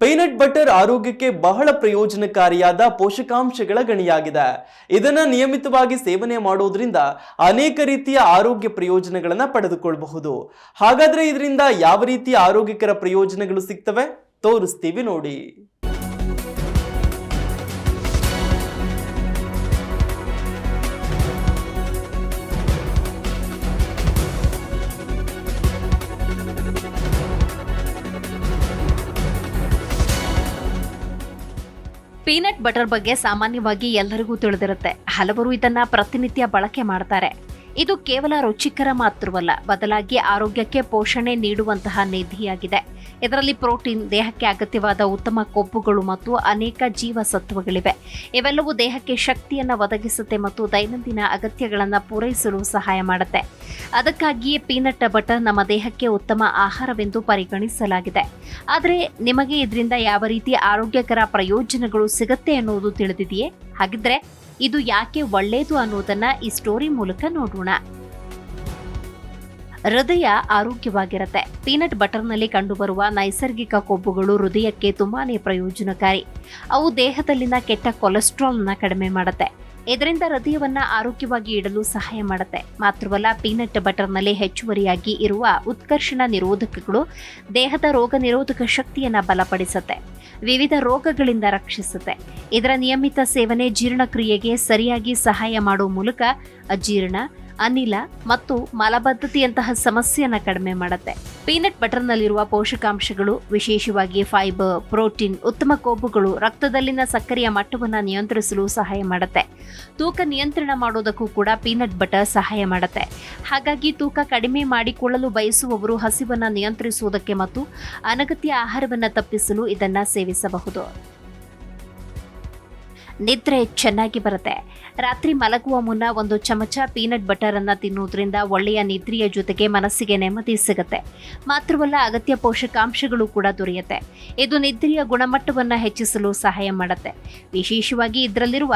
Peanut butter ಆರೋಗ್ಯಕ್ಕೆ ಬಹಳ ಪ್ರಯೋಜನಕಾರಿಯಾದ ಪೋಷಕಾಂಶಗಳ ಗಣಿಯಾಗಿದೆ. ಇದನ್ನ ನಿಯಮಿತವಾಗಿ ಸೇವನೆ ಮಾಡುವುದರಿಂದ ಅನೇಕ ರೀತಿಯ ಆರೋಗ್ಯ ಪ್ರಯೋಜನಗಳನ್ನ ಪಡೆದುಕೊಳ್ಳಬಹುದು ಹಾಗಾದ್ರೆ ಇದರಿಂದ ಯಾವ ರೀತಿಯ ಆರೋಗ್ಯಕರ ಪ್ರಯೋಜನಗಳು ಸಿಗ್ತವೆ? ತೋರಿಸ್ತೀವಿ ನೋಡಿ. ಪೀನಟ್ ಬಟರ್ ಬಗ್ಗೆ ಸಾಮಾನ್ಯವಾಗಿ ಎಲ್ಲರಿಗೂ ತಿಳಿದಿರುತ್ತೆ. ಹಲವರು ಇದನ್ನ ಪ್ರತಿನಿತ್ಯ ಬಳಕೆ ಮಾಡ್ತಾರೆ. ಇದು ಕೇವಲ ರುಚಿಕರ ಮಾತ್ರವಲ್ಲ, ಬದಲಾಗಿ ಆರೋಗ್ಯಕ್ಕೆ ಪೋಷಣೆ ನೀಡುವಂತಹ ನಿಧಿಯಾಗಿದೆ. ಇದರಲ್ಲಿ ಪ್ರೋಟೀನ್, ದೇಹಕ್ಕೆ ಅಗತ್ಯವಾದ ಉತ್ತಮ ಕೊಬ್ಬುಗಳು ಮತ್ತು ಅನೇಕ ಜೀವಸತ್ವಗಳಿವೆ. ಇವೆಲ್ಲವೂ ದೇಹಕ್ಕೆ ಶಕ್ತಿಯನ್ನು ಒದಗಿಸುತ್ತೆ ಮತ್ತು ದೈನಂದಿನ ಅಗತ್ಯಗಳನ್ನು ಪೂರೈಸಲು ಸಹಾಯ ಮಾಡುತ್ತೆ. ಅದಕ್ಕಾಗಿಯೇ ಪೀನಟ್ ಬಟರ್ ನಮ್ಮ ದೇಹಕ್ಕೆ ಉತ್ತಮ ಆಹಾರವೆಂದು ಪರಿಗಣಿಸಲಾಗಿದೆ. ಆದರೆ ನಿಮಗೆ ಇದರಿಂದ ಯಾವ ರೀತಿ ಆರೋಗ್ಯಕರ ಪ್ರಯೋಜನಗಳು ಸಿಗುತ್ತೆ ಅನ್ನೋದು ತಿಳಿದಿದೆಯೇ? ಹಾಗಿದ್ರೆ ಇದು ಯಾಕೆ ಒಳ್ಳೆಯದು ಅನ್ನೋದನ್ನ ಈ ಸ್ಟೋರಿ ಮೂಲಕ ನೋಡೋಣ. ಹೃದಯ ಆರೋಗ್ಯವಾಗಿರುತ್ತೆ. ಪೀನಟ್ ಬಟರ್ನಲ್ಲಿ ಕಂಡುಬರುವ ನೈಸರ್ಗಿಕ ಕೊಬ್ಬುಗಳು ಹೃದಯಕ್ಕೆ ತುಂಬಾನೇ ಪ್ರಯೋಜನಕಾರಿ. ಅವು ದೇಹದಲ್ಲಿನ ಕೆಟ್ಟ ಕೊಲೆಸ್ಟ್ರಾಲ್ನ ಕಡಿಮೆ ಮಾಡುತ್ತೆ. ಇದರಿಂದ ಹೃದಯವನ್ನ ಆರೋಗ್ಯವಾಗಿ ಇಡಲು ಸಹಾಯ ಮಾಡುತ್ತೆ. ಮಾತ್ರವಲ್ಲ, ಪೀನಟ್ ಬಟರ್ನಲ್ಲಿ ಹೆಚ್ಚುವರಿಯಾಗಿ ಇರುವ ಉತ್ಕರ್ಷಣ ನಿರೋಧಕಗಳು ದೇಹದ ರೋಗ ನಿರೋಧಕ ಶಕ್ತಿಯನ್ನ ಬಲಪಡಿಸುತ್ತೆ. ವಿವಿಧ ರೋಗಗಳಿಂದ ರಕ್ಷಿಸುತ್ತೆ. ಇದರ ನಿಯಮಿತ ಸೇವನೆ ಜೀರ್ಣಕ್ರಿಯೆಗೆ ಸರಿಯಾಗಿ ಸಹಾಯ ಮಾಡುವ ಮೂಲಕ ಅಜೀರ್ಣ ಅನಿಲ ಮತ್ತು ಮಲಬದ್ಧತೆಯಂತಹ ಸಮಸ್ಯೆಯನ್ನ ಕಡಿಮೆ ಮಾಡುತ್ತೆ. ಪೀನಟ್ ಬಟರ್ನಲ್ಲಿರುವ ಪೋಷಕಾಂಶಗಳು, ವಿಶೇಷವಾಗಿ ಫೈಬರ್, ಪ್ರೋಟೀನ್, ಉತ್ತಮ ಕೊಬ್ಬುಗಳು, ರಕ್ತದಲ್ಲಿನ ಸಕ್ಕರೆಯ ಮಟ್ಟವನ್ನು ನಿಯಂತ್ರಿಸಲು ಸಹಾಯ ಮಾಡುತ್ತೆ. ತೂಕ ನಿಯಂತ್ರಣ ಮಾಡೋದಕ್ಕೂ ಕೂಡ ಪೀನಟ್ ಬಟರ್ ಸಹಾಯ ಮಾಡುತ್ತೆ. ಹಾಗಾಗಿ ತೂಕ ಕಡಿಮೆ ಮಾಡಿಕೊಳ್ಳಲು ಬಯಸುವವರು ಹಸಿವನ್ನು ನಿಯಂತ್ರಿಸುವುದಕ್ಕೆ ಮತ್ತು ಅನಗತ್ಯ ಆಹಾರವನ್ನು ತಪ್ಪಿಸಲು ಇದನ್ನು ಸೇವಿಸಬಹುದು. ನಿದ್ರೆ ಚೆನ್ನಾಗಿ ಬರುತ್ತೆ. ರಾತ್ರಿ ಮಲಗುವ ಮುನ್ನ ಒಂದು ಚಮಚ ಪೀನಟ್ ಬಟರ್ ಅನ್ನ ತಿನ್ನುವುದರಿಂದ ಒಳ್ಳೆಯ ನಿದ್ರೆಯ ಜೊತೆಗೆ ಮನಸ್ಸಿಗೆ ನೆಮ್ಮದಿ ಸಿಗುತ್ತೆ. ಮಾತ್ರವಲ್ಲ ಅಗತ್ಯ ಪೋಷಕಾಂಶಗಳು ಕೂಡ ದೊರೆಯುತ್ತೆ. ಇದು ನಿದ್ರೆಯ ಗುಣಮಟ್ಟವನ್ನು ಹೆಚ್ಚಿಸಲು ಸಹಾಯ ಮಾಡುತ್ತೆ. ವಿಶೇಷವಾಗಿ ಇದರಲ್ಲಿರುವ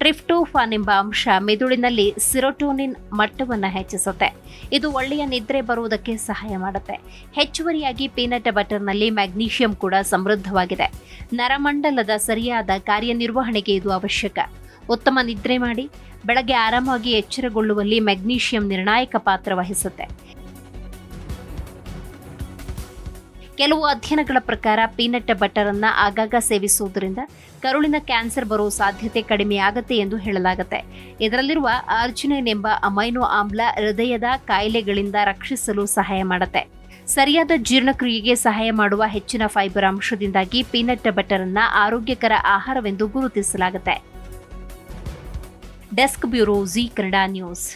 ಟ್ರಿಫ್ಟೋಫಾನ್ ಎಂಬ ಅಂಶ ಮೆದುಳಿನಲ್ಲಿ ಸಿರೋಟೋನಿನ್ ಮಟ್ಟವನ್ನು ಹೆಚ್ಚಿಸುತ್ತೆ. ಇದು ಒಳ್ಳೆಯ ನಿದ್ರೆ ಬರುವುದಕ್ಕೆ ಸಹಾಯ ಮಾಡುತ್ತೆ. ಹೆಚ್ಚುವರಿಯಾಗಿ ಪೀನಟ್ ಬಟರ್ನಲ್ಲಿ ಮ್ಯಾಗ್ನೀಷಿಯಂ ಕೂಡ ಸಮೃದ್ಧವಾಗಿದೆ. ನರಮಂಡಲದ ಸರಿಯಾದ ಕಾರ್ಯನಿರ್ವಹಣೆಗೆ ಇದು ಅವಶ್ಯಕ. ಉತ್ತಮ ನಿದ್ರೆ ಮಾಡಿ, ಬೆಳಗ್ಗೆ ಆರಾಮಾಗಿ ಎಚ್ಚರಗೊಳ್ಳುವಲ್ಲಿ ಮೆಗ್ನೀಷಿಯಂ ನಿರ್ಣಾಯಕ ಪಾತ್ರ ವಹಿಸುತ್ತೆ. ಕೆಲವು ಅಧ್ಯಯನಗಳ ಪ್ರಕಾರ ಪೀನಟ್ ಬಟರ್ ಅನ್ನ ಆಗಾಗ ಸೇವಿಸುವುದರಿಂದ ಕರುಳಿನ ಕ್ಯಾನ್ಸರ್ ಬರುವ ಸಾಧ್ಯತೆ ಕಡಿಮೆಯಾಗತ್ತೆ ಎಂದು ಹೇಳಲಾಗುತ್ತೆ. ಇದರಲ್ಲಿರುವ ಆರ್ಜಿನೈನ್ ಎಂಬ ಅಮೈನೋ ಆಮ್ಲ ಹೃದಯದ ಕಾಯಿಲೆಗಳಿಂದ ರಕ್ಷಿಸಲು ಸಹಾಯ ಮಾಡುತ್ತೆ. ಸರಿಯಾದ ಜೀರ್ಣಕ್ರಿಯೆಗೆ ಸಹಾಯ ಮಾಡುವ ಹೆಚ್ಚಿನ ಫೈಬರ್ ಅಂಶದಿಂದಾಗಿ ಪೀನಟ್ ಬಟರ್ ಅನ್ನ ಆರೋಗ್ಯಕರ ಆಹಾರವೆಂದು ಗುರುತಿಸಲಾಗುತ್ತೆ. Desk bureau Zee Kannada news.